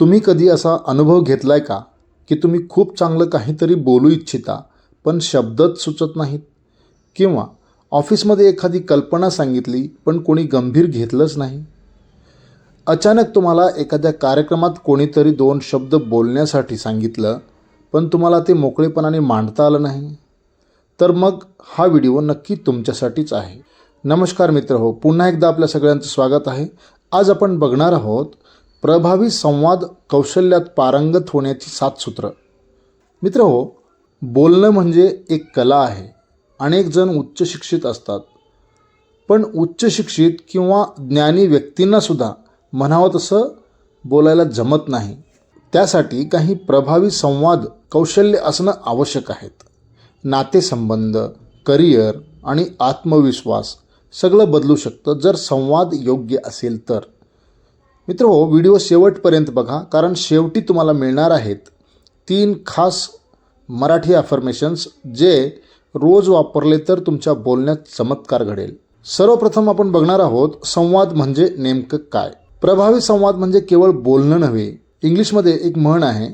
तुम्ही कधी असा अनुभव घेतला आहे का? की तुम्ही खूप चांगलं काहीतरी बोलू इच्छिता पण शब्दच सुचत नाहीत? किंवा ऑफिसमध्ये एखादी कल्पना सांगितली पण कोणी गंभीर घेतलंच नाही? अचानक तुम्हाला एखाद्या कार्यक्रमात कोणीतरी दोन शब्द बोलण्यासाठी सांगितलं पण तुम्हाला ते मोकळेपणाने मांडता आलं नाही? तर मग हा व्हिडिओ नक्की तुमच्यासाठीच आहे. नमस्कार मित्र हो पुन्हा एकदा आपल्या सगळ्यांचं स्वागत आहे. आज आपण बघणार आहोत प्रभावी संवाद कौशल्यात पारंगत होण्याची सात सूत्र. मित्र हो बोलणं म्हणजे एक कला आहे. अनेक जण उच्च शिक्षित असतात. पण उच्च शिक्षित किंवा ज्ञानी व्यक्तींनासुद्धा म्हणावं तसं बोलायला जमत नाही. त्यासाठी काही प्रभावी संवाद कौशल्य असणं आवश्यक आहेत. नातेसंबंध करिअर आणि आत्मविश्वास सगळं बदलू शकतं जर संवाद योग्य असेल तर. मित्र हो व्हिडिओ शेवटपर्यंत बघा कारण शेवटी तुम्हाला मिळणार आहेत तीन खास मराठी अफर्मेशन्स जे रोज वापरले तर तुमच्या बोलण्यात चमत्कार घडेल. सर्वप्रथम आपण बघणार आहोत संवाद म्हणजे नेमकं काय? प्रभावी संवाद म्हणजे केवळ बोलणं नव्हे. इंग्लिशमध्ये एक म्हण आहे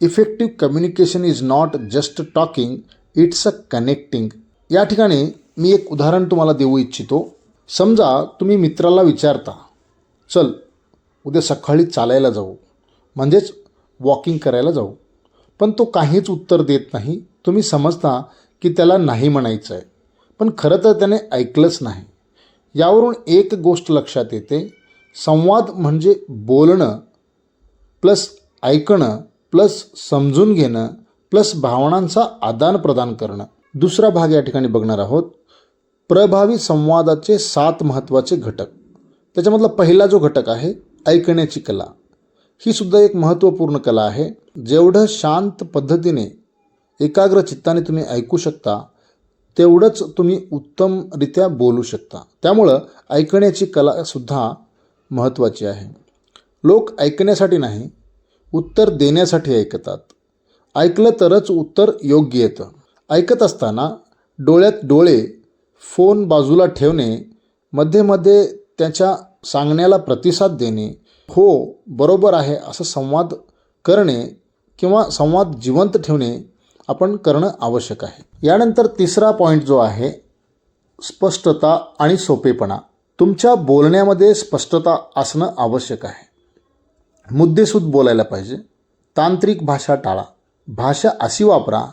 effective communication is not just talking it's a connecting या ठिकाणी मी एक उदाहरण तुम्हाला देऊ इच्छितो. समजा तुम्ही मित्राला विचारता चल उद्या सकाळी चालायला जाऊ. म्हणजेच वॉकिंग करायला जाऊ. पण तो काहीच उत्तर देत नाही. तुम्ही समजता की त्याला नाही म्हणायचं आहे पण खरं तर त्याने ऐकलंच नाही. यावरून एक गोष्ट लक्षात येते. संवाद म्हणजे बोलणं प्लस ऐकणं प्लस समजून घेणं प्लस भावनांचा आदानप्रदान करणं. दुसरा भाग या ठिकाणी बघणार आहोत. प्रभावी संवादाचे सात महत्त्वाचे घटक. त्याच्यामधला पहिला जो घटक आहे ऐकण्याची कला. ही सुद्धा एक महत्त्वपूर्ण कला आहे. जेवढं शांत पद्धतीने एकाग्र चित्ताने तुम्ही ऐकू शकता तेवढंच तुम्ही उत्तमरित्या बोलू शकता. त्यामुळं ऐकण्याची कलासुद्धा महत्त्वाची आहे. लोक ऐकण्यासाठी नाही उत्तर देण्यासाठी ऐकतात. ऐकलं तरच उत्तर योग्य येतं. ऐकत असताना डोळ्यात डोळे फोन बाजूला ठेवणे मध्ये मध्ये त्याच्या सांगण्याला प्रतिसाद देणे हो बरोबर आहे. असं संवाद करणे किंवा संवाद जिवंत ठेवणे आपण करणं आवश्यक आहे. यानंतर तिसरा पॉईंट जो आहे स्पष्टता आणि सोपेपणा. तुमच्या बोलण्यामध्ये स्पष्टता असणं आवश्यक आहे. मुद्देसूद बोलायला पाहिजे. तांत्रिक भाषा टाळा. भाषा अशी वापरा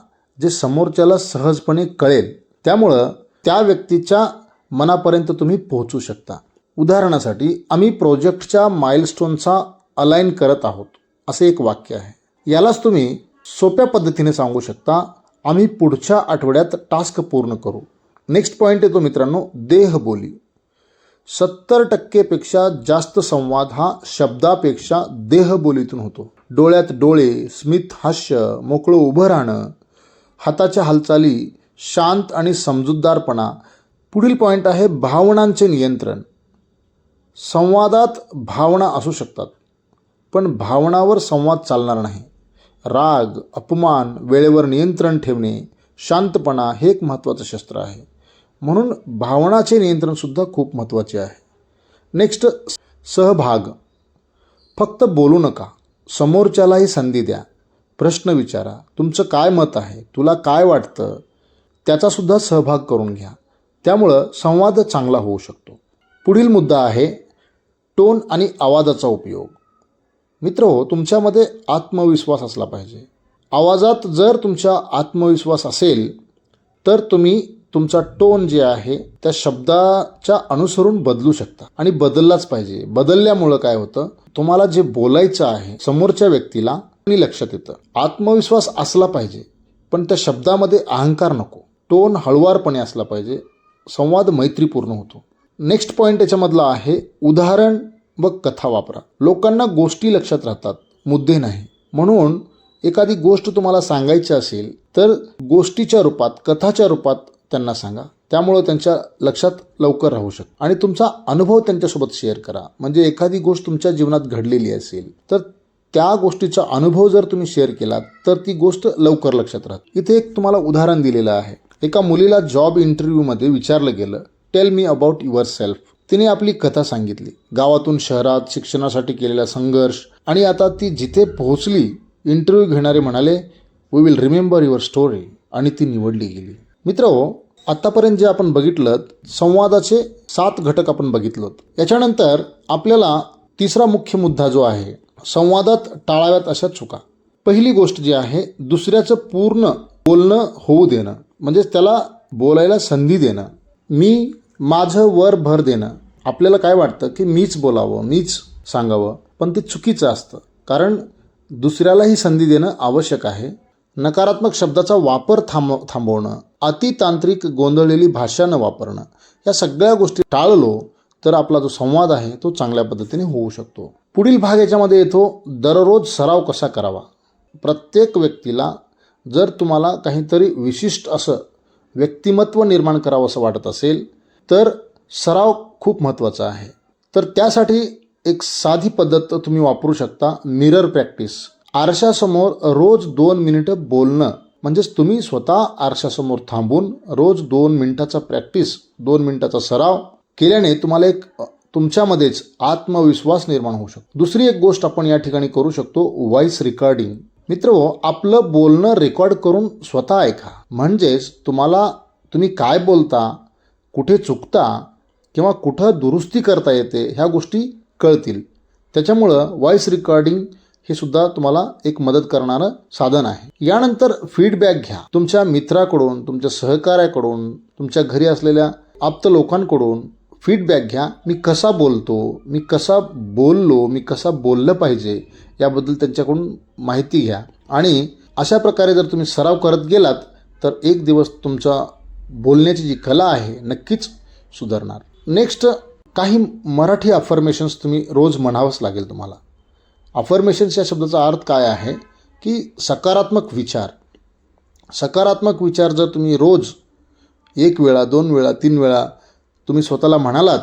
जे समोरच्याला सहजपणे कळेल. त्यामुळं त्या व्यक्तीच्या मनापर्यंत तुम्ही पोहोचू शकता. उदाहरणासाठी आम्ही प्रोजेक्टच्या माइलस्टोनचा अलाइन करत आहोत असे एक वाक्य आहे. यालाच तुम्ही सोप्या पद्धतीने सांगू शकता आम्ही पुढच्या आठवड्यात टास्क पूर्ण करू. नेक्स्ट पॉईंट येतो मित्रांनो देहबोली सत्तर टक्केपेक्षा जास्त संवाद हा शब्दापेक्षा देहबोलीतून होतो. डोळ्यात डोळे स्मित हास्य मोकळं उभं राहणं हाताच्या हालचाली शांत आणि समजूतदारपणा पुढील पॉईंट आहे भावनांचे नियंत्रण. संवादात भावना असू शकतात पण भावनावर संवाद चालणार नाही. राग अपमान वेळेवर नियंत्रण ठेवणे शांतपणा हे एक महत्त्वाचं शस्त्र आहे. म्हणून भावनाचे नियंत्रणसुद्धा खूप महत्त्वाचे आहे. नेक्स्ट सहभाग. फक्त बोलू नका. समोरच्यालाही संधी द्या. प्रश्न विचारा. तुमचं काय मत आहे? तुला काय वाटतं? त्याचासुद्धा सहभाग करून घ्या. त्यामुळं संवाद चांगला होऊ शकतो. पुढील मुद्दा आहे टोन आणि आवाजाचा उपयोग. मित्र हो तुमच्यामध्ये आत्मविश्वास असला पाहिजे. आवाजात जर तुमचा आत्मविश्वास असेल तर तुम्ही तुमचा टोन जे आहे त्या शब्दाच्या अनुसरून बदलू शकता. आणि बदललाच पाहिजे. बदलल्यामुळं काय होतं? तुम्हाला जे बोलायचं आहे समोरच्या व्यक्तीला आणि लक्षात येतं. आत्मविश्वास असला पाहिजे पण त्या शब्दामध्ये अहंकार नको. टोन हळुवारपणे असला पाहिजे. संवाद मैत्रीपूर्ण होतो. नेक्स्ट पॉईंट याच्यामधला आहे उदाहरण व कथा वापरा. लोकांना गोष्टी लक्षात राहतात मुद्दे नाही. म्हणून एखादी गोष्ट तुम्हाला सांगायची असेल तर गोष्टीच्या रूपात कथाच्या रूपात त्यांना सांगा. त्यामुळं त्यांच्या लक्षात लवकर राहू शकतो. आणि तुमचा अनुभव त्यांच्यासोबत शेअर करा. म्हणजे एखादी गोष्ट तुमच्या जीवनात घडलेली असेल तर त्या गोष्टीचा अनुभव जर तुम्ही शेअर केलात तर ती गोष्ट लवकर लक्षात राहते. इथे एक तुम्हाला उदाहरण दिलेलं आहे. एका मुलीला जॉब इंटरव्ह्यूमध्ये विचारलं गेलं tell me about yourself तिने आपली कथा सांगितली. गावातून शहरात शिक्षणासाठी केलेला संघर्ष आणि आता ती जिथे पोहोचली इंटरव्ह्यू घेणारे म्हणाले we will remember your story आणि ती निवडली गेली. मित्र आत्तापर्यंत जे आपण बघितलं संवादाचे सात घटक आपण बघितलो याच्यानंतर आपल्याला तिसरा मुख्य मुद्दा जो आहे संवादात टाळाव्यात अशा चुका. पहिली गोष्ट जी आहे दुसऱ्याचं पूर्ण बोलणं होऊ देणं. म्हणजेच त्याला बोलायला संधी देणं. मी माझं वर भर देणं आपल्याला काय वाटतं की मीच बोलावं मीच सांगावं पण ते चुकीचं असतं. कारण दुसऱ्यालाही संधी देणं आवश्यक आहे. नकारात्मक शब्दाचा वापर थांब थांबवणं अतितांत्रिक गोंधळलेली भाषा न वापरणं या सगळ्या गोष्टी टाळलो तर आपला जो संवाद आहे तो चांगल्या पद्धतीने होऊ शकतो. पुढील भाग याच्यामध्ये येतो दररोज सराव कसा करावा? प्रत्येक व्यक्तीला जर तुम्हाला काहीतरी विशिष्ट असं व्यक्तिमत्व निर्माण करावं असं वाटत असेल तर सराव खूप महत्त्वाचा आहे. तर त्यासाठी एक साधी पद्धत तुम्ही वापरू शकता मिरर प्रॅक्टिस आरशासमोर रोज दोन मिनिटं बोलणं. म्हणजेच तुम्ही स्वतः आरशासमोर थांबून रोज दोन मिनिटाचा प्रॅक्टिस दोन मिनिटाचा सराव केल्याने तुम्हाला एक तुमच्यामध्येच आत्मविश्वास निर्माण होऊ शकतो. दुसरी एक गोष्ट आपण या ठिकाणी करू शकतो व्हॉइस रेकॉर्डिंग मित्र आपलं बोलणं रेकॉर्ड करून स्वतः ऐका. म्हणजेच तुम्हाला तुम्ही काय बोलता कुठे चुकता किंवा कुठं दुरुस्ती करता येते ह्या गोष्टी कळतील. त्याच्यामुळं व्हॉइस रेकॉर्डिंग हे सुद्धा तुम्हाला एक मदत करणारं साधन आहे. यानंतर फीडबॅक घ्या. तुमच्या मित्राकडून तुमच्या सहकार्याकडून तुमच्या घरी असलेल्या आप्त लोकांकडून फीडबॅक घ्या. मी कसा बोलतो मी कसा बोललो मी कसा बोललं पाहिजे याबद्दल त्यांच्याकडून माहिती घ्या. आणि अशा प्रकारे जर तुम्ही सराव करत गेलात तर एक दिवस तुमचा बोलण्याची जी कला आहे नक्कीच सुधारणार. नेक्स्ट काही मराठी अफर्मेशन्स तुम्ही रोज म्हणावंच लागेल तुम्हाला. अफर्मेशन्स या शब्दाचा अर्थ काय आहे? की सकारात्मक विचार. सकारात्मक विचार जर तुम्ही रोज एक वेळा दोन वेळा तीन वेळा तुम्ही स्वतःला म्हणालात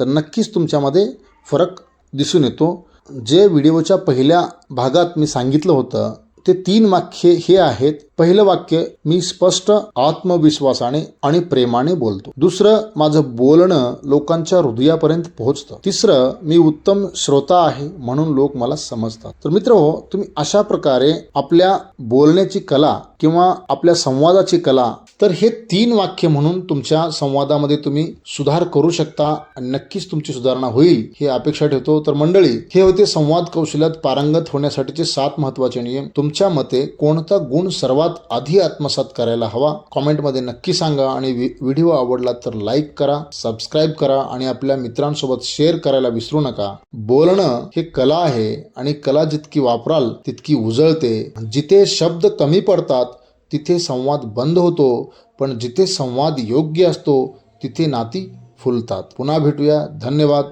तर नक्कीच तुमच्यामध्ये फरक दिसून येतो. जे व्हिडिओच्या पहिल्या भागात मी सांगितलं होतं ते तीन वाक्य हे आहेत. पहिलं वाक्य मी स्पष्ट आत्मविश्वासाने आणि प्रेमाने बोलतो. दुसरं माझं बोलणं लोकांच्या हृदयापर्यंत पोहोचतं. तिसरं मी उत्तम श्रोता आहे म्हणून लोक मला समजतात. तर मित्र हो तुम्ही अशा प्रकारे आपल्या बोलण्याची कला किंवा आपल्या संवादाची कला तर हे तीन वाक्य म्हणून तुमच्या संवादामध्ये तुम्ही सुधार करू शकता आणि नक्कीच तुमची सुधारणा होईल हे अपेक्षा ठेवतो. तर मंडळी हे होते संवाद कौशल्यात पारंगत होण्यासाठीचे सात महत्त्वाचे नियम. तुमच्या मते कोणता गुण सर्वात आधी आत्मसात करायला हवा. कॉमेंटमध्ये नक्की सांगा आणि व्हिडिओ आवडला तर लाईक करा सबस्क्राईब करा आणि आपल्या मित्रांसोबत शेअर करायला विसरू नका. बोलणं हे कला आहे आणि कला जितकी वापराल तितकी उजळते. जिथे शब्द कमी पडतात तिथे संवाद बंद होतो. पण जिथे संवाद योग्य असतो तिथे नाती फुलतात. पुन्हा भेटूया. धन्यवाद.